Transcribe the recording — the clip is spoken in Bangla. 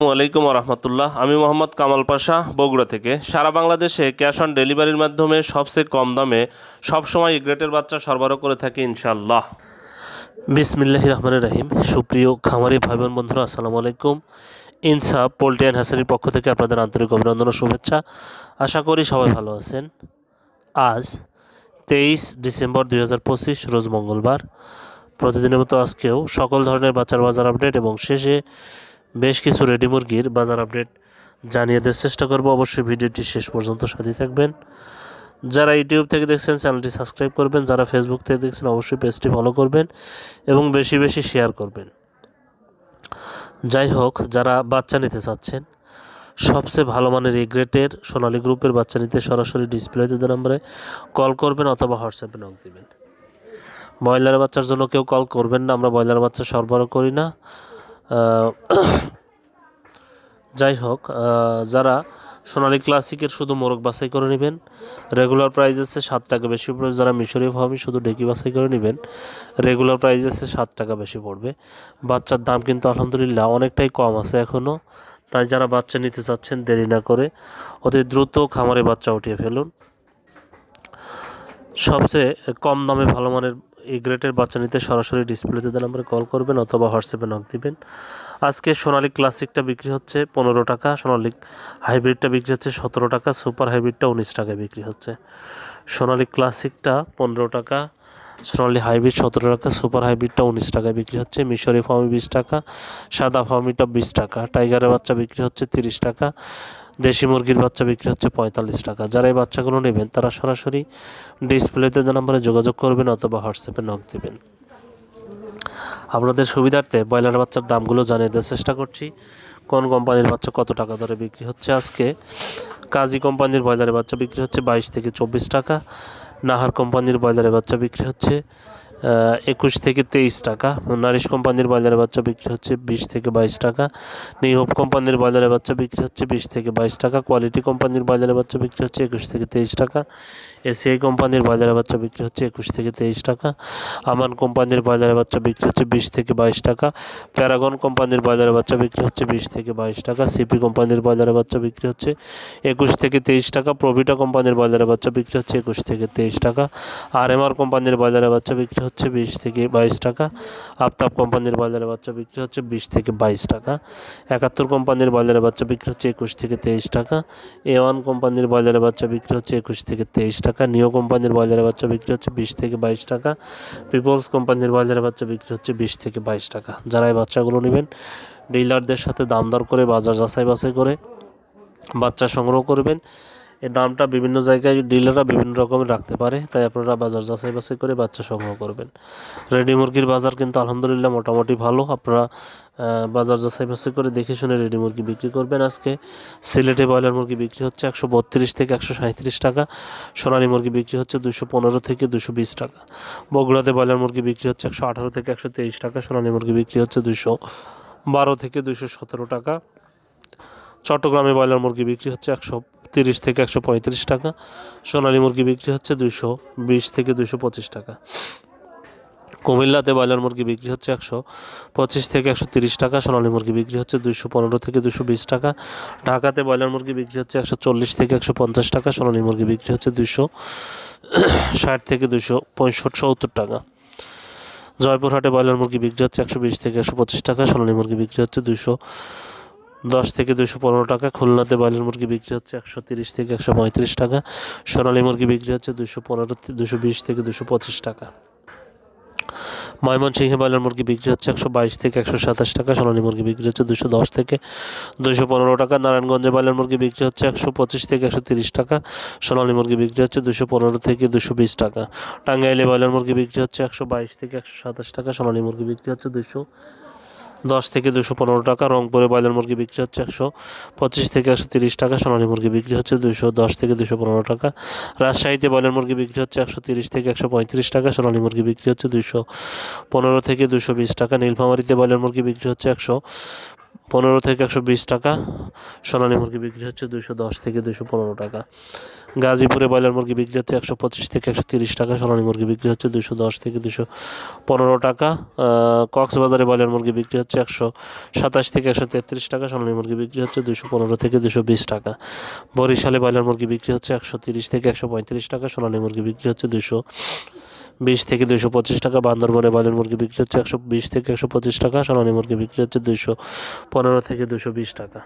আলাইকুম রহমতুল্লাহ। আমি মোহাম্মদ কামাল পাশা, বগুড়া থেকে। সারা বাংলাদেশে ক্যাশ অন ডেলিভারির মাধ্যমে সবচেয়ে কম দামে সবসময় গ্রেটের বাচ্চা সরবরাহ করে থাকি ইনশাল্লাহ বিসমিল্লাহ রহমান রাহিম। সুপ্রিয় খামারি ভাই বোন বন্ধুরা, আসসালামু আলাইকুম। ইনসাফ, পোল্ট্রি অ্যান্ড হ্যাসারির পক্ষ থেকে আপনাদের আন্তরিক অভিনন্দন ও শুভেচ্ছা। আশা করি সবাই ভালো আছেন। আজ তেইশ ডিসেম্বর দুই হাজার পঁচিশ, রোজ মঙ্গলবার। প্রতিদিনের মতো আজকেও সকল ধরনের বাচ্চার বাজার আপডেট এবং শেষে বেশ কিছু রেডি মুরগির বাজার আপডেট জানিয়ে দেওয়ার চেষ্টা করব। অবশ্যই ভিডিওটি শেষ পর্যন্ত সাথে থাকবেন। যারা ইউটিউব থেকে দেখছেন, চ্যানেলটি সাবস্ক্রাইব করবেন। যারা ফেসবুক থেকে দেখছেন, অবশ্যই পেজটি ফলো করবেন এবং বেশি বেশি শেয়ার করবেন। যাই হোক, যারা বাচ্চা নিতে চাচ্ছেন, সবচেয়ে ভালো মানের এই গ্রেটের সোনালী গ্রুপের বাচ্চা নিতে সরাসরি ডিসপ্লেতে নম্বরে কল করবেন অথবা হোয়াটসঅ্যাপে নক দেবেন। ব্রয়লার বাচ্চার জন্য কেউ কল করবেন না, আমরা ব্রয়লার বাচ্চা সরবরাহ করি না। যাই হোক যারা সোনালী ক্লাসিকের শুধু মোরগ বাছাই করে নেবেন রেগুলার প্রাইস আছে সাত টাকা বেশি পড়বে। যারা মিশরীয় ফার্মি শুধু ডেকি বাছাই করে নেবেন রেগুলার প্রাইস আছে সাত টাকা বেশি পড়বে। বাচ্চার দাম কিন্তু আলহামদুলিল্লাহ অনেকটাই কম আছে এখনও তাই যারা বাচ্চা নিতে চাচ্ছেন, দেরি না করে অতি দ্রুত খামারে বাচ্চা উঠিয়ে ফেলুন। সবচেয়ে কম দামে ভালো মানের এই গ্রেটের বাচ্চা নিতে সরাসরি ডিসপ্লেতে দেওয়া নাম্বারে কল করবেন অথবা হোয়াটসঅ্যাপে নক দিবেন। আজকে সোনালী ক্লাসিকটা বিক্রি হচ্ছে পনেরো টাকা, সোনালী হাইব্রিডটা বিক্রি হচ্ছে সতেরো টাকা, সুপার হাইব্রিডটা উনিশ টাকায় বিক্রি হচ্ছে। সোনালী ক্লাসিকটা পনেরো টাকা, সোনালী হাইব্রিড সতেরো টাকা, সুপার হাইব্রিডটা উনিশ টাকায় বিক্রি হচ্ছে, মিশরি ফার্মি বিশ টাকা, সাদা ফার্মিটা বিশ টাকা, টাইগারের বাচ্চা বিক্রি হচ্ছে তিরিশ টাকা দেশি মুরগির বাচ্চা বিক্রি হচ্ছে পঁয়তাল্লিশ টাকা। যারা এই বাচ্চাগুলো নেবেন, তারা সরাসরি ডিসপ্লেতে নাম্বারে যোগাযোগ করবেন অথবা হোয়াটসঅ্যাপে নক দেবেন। আপনাদের সুবিধার্থে ব্রয়লার বাচ্চার দামগুলো জানিয়ে দেওয়ার চেষ্টা করছি। কোন কোম্পানির বাচ্চা কত টাকা দরে বিক্রি হচ্ছে? আজকে কাজী কোম্পানির ব্রয়লারের বাচ্চা বিক্রি হচ্ছে বাইশ থেকে চব্বিশ টাকা। নাহার কোম্পানির ব্রয়লারের বাচ্চা বিক্রি হচ্ছে একুশ থেকে তেইশ টাকা। নারিশ কোম্পানির ব্রয়লারের বাচ্চা বিক্রি হচ্ছে বিশ থেকে বাইশ টাকা। নিহোপ কোম্পানির ব্রয়লারের বাচ্চা বিক্রি হচ্ছে বিশ থেকে বাইশ টাকা। কোয়ালিটি কোম্পানির ব্রয়লারের বাচ্চা বিক্রি হচ্ছে একুশ থেকে তেইশ টাকা। এসিআই কোম্পানির ব্রয়লারের বাচ্চা বিক্রি হচ্ছে একুশ থেকে তেইশ টাকা। আমান কোম্পানির ব্রয়লারের বাচ্চা বিক্রি হচ্ছে বিশ থেকে বাইশ টাকা। প্যারাগন কোম্পানির ব্রয়লারের বাচ্চা বিক্রি হচ্ছে বিশ থেকে বাইশ টাকা। সিপি কোম্পানির ব্রয়লারের বাচ্চা বিক্রি হচ্ছে একুশ থেকে তেইশ টাকা। প্রভিটা কোম্পানির ব্রয়লারের বাচ্চা বিক্রি হচ্ছে একুশ থেকে তেইশ টাকা। আর এম আর কোম্পানির ব্রয়লারের বাচ্চা বিক্রি হচ্ছে বিশ থেকে বাইশ টাকা। আফতাব কোম্পানির ব্রয়লারের বাচ্চা বিক্রি হচ্ছে বিশ থেকে বাইশ টাকা। একাত্তর কোম্পানির ব্রয়লারের বাচ্চা বিক্রি হচ্ছে একুশ থেকে তেইশ টাকা। এ ওয়ান কোম্পানির ব্রয়লারের বাচ্চা বিক্রি হচ্ছে একুশ থেকে তেইশ টাকা। নিও কোম্পানির ব্রয়লারের বাচ্চা বিক্রি হচ্ছে বিশ থেকে বাইশ টাকা। পিপলস কোম্পানির ব্রয়লারের বাচ্চা বিক্রি হচ্ছে বিশ থেকে বাইশ টাকা। যারা এই বাচ্চাগুলো নেবেন, ডিলারদের সাথে দাম দর করে, বাজার যাচাই বাছাই করে বাচ্চা সংগ্রহ করবেন। এই দামটা বিভিন্ন জায়গায় ডিলাররা বিভিন্ন রকমের রাখতে পারে, তাই আপনারা বাজার যাচাই বাছাই করে বাচ্চা সংগ্রহ করবেন। রেডি মুরগির বাজার কিন্তু আলহামদুলিল্লাহ মোটামুটি ভালো। আপনারা বাজার যাচাই বাছাই করে দেখে শুনে রেডি মুরগি বিক্রি করবেন। আজকে সিলেটে ব্রয়লার মুরগি বিক্রি হচ্ছে একশো বত্রিশ থেকে একশো সাঁত্রিশ টাকা, সোনালী মুরগি বিক্রি হচ্ছে দুশো পনেরো থেকে দুশো বিশ টাকা, বগুড়াতে ব্রয়লার মুরগি বিক্রি হচ্ছে একশো আঠারো থেকে একশো তেইশ টাকা, সোনালী মুরগি বিক্রি হচ্ছে দুশো বারো থেকে দুশো সতেরো টাকা, চট্টগ্রামে ব্রয়লার মুরগি বিক্রি হচ্ছে একশো তিরিশ থেকে একশো পঁয়ত্রিশ টাকা। সোনালী মুরগি বিক্রি হচ্ছে দুশো বিশ থেকে দুশো পঁচিশ টাকা। কুমিল্লাতে ব্রয়লার মুরগি বিক্রি হচ্ছে একশো পঁচিশ থেকে একশো তিরিশ টাকা, সোনালী মুরগি বিক্রি হচ্ছে দুশো পনেরো থেকে দুশো বিশ টাকা। ঢাকাতে ব্রয়লার মুরগি বিক্রি হচ্ছে একশো চল্লিশ থেকে একশো পঞ্চাশ টাকা, সোনালী মুরগি বিক্রি হচ্ছে দুশো ষাট থেকে দুশো পঁয়ষট্টি, সত্তর টাকা। জয়পুরহাটে ব্রয়লার মুরগি বিক্রি হচ্ছে একশো বিশ থেকে একশো পঁচিশ টাকা, সোনালী মুরগি বিক্রি হচ্ছে দুশো দশ থেকে দুশো পনেরো টাকা। খুলনাতে ব্রয়লার মুরগি বিক্রি হচ্ছে একশো তিরিশ থেকে একশো পঁয়ত্রিশ টাকা। সোনালী মুরগি বিক্রি হচ্ছে দুশো পনেরো দুশো বিশ থেকে দুশো পঁচিশ টাকা। ময়মনসিংহে ব্রয়লার মুরগি বিক্রি হচ্ছে একশো বাইশ থেকে একশো সাতাশ টাকা। সোনালী মুরগি বিক্রি হচ্ছে দুশো দশ থেকে দুশো পনেরো টাকা। নারায়ণগঞ্জে ব্রয়লার মুরগি বিক্রি হচ্ছে একশো পঁচিশ থেকে একশো তিরিশ টাকা। সোনালী মুরগি বিক্রি হচ্ছে দুশো পনেরো থেকে দুশো বিশ টাকা। টাঙ্গাইলে ব্রয়লার মুরগি বিক্রি হচ্ছে একশো বাইশ থেকে একশো সাতাশ টাকা। সোনালী মুরগি বিক্রি হচ্ছে দুশো দশ থেকে দুশো পনেরো টাকা। রংপুরে ব্রয়লার মুরগি বিক্রি হচ্ছে একশো পঁচিশ থেকে একশো তিরিশ টাকা। সোনালী মুরগি বিক্রি হচ্ছে দুশো দশ থেকে দুশো পনেরো টাকা। রাজশাহীতে ব্রয়লার মুরগি বিক্রি হচ্ছে একশো তিরিশ থেকে একশো পঁয়ত্রিশ টাকা। সোনালী মুরগি বিক্রি হচ্ছে দুশো পনেরো থেকে দুশো বিশ টাকা। নীলফামারিতে ব্রয়লার মুরগি বিক্রি হচ্ছে একশো পনেরো থেকে একশো বিশ টাকা। সোনালী মুরগি বিক্রি হচ্ছে দুশো দশ থেকে দুশো পনেরো টাকা। গাজীপুরে ব্রয়লার মুরগি বিক্রি হচ্ছে একশো পঁচিশ থেকে একশো তিরিশ টাকা। সোনালী মুরগি বিক্রি হচ্ছে দুশো দশ থেকে দুশো পনেরো টাকা। কক্সবাজারে ব্রয়লার মুরগি বিক্রি হচ্ছে একশো সাতাশ থেকে একশো তেত্রিশ টাকা। সোনালী মুরগি বিক্রি হচ্ছে দুশো পনেরো থেকে দুশো বিশ টাকা। বরিশালে ব্রয়লার মুরগি বিক্রি হচ্ছে একশো তিরিশ থেকে একশো পঁয়ত্রিশ টাকা। সোনালী মুরগি বিক্রি হচ্ছে দুশো বিশ থেকে দুশো পঁচিশ টাকা, বান্দরবনে বালের মুরগি বিক্রি হচ্ছে একশো বিশ থেকে একশো পঁচিশ টাকা, সোনালী মুরগি বিক্রি হচ্ছে দুশো পনেরো থেকে দুশো বিশ টাকা।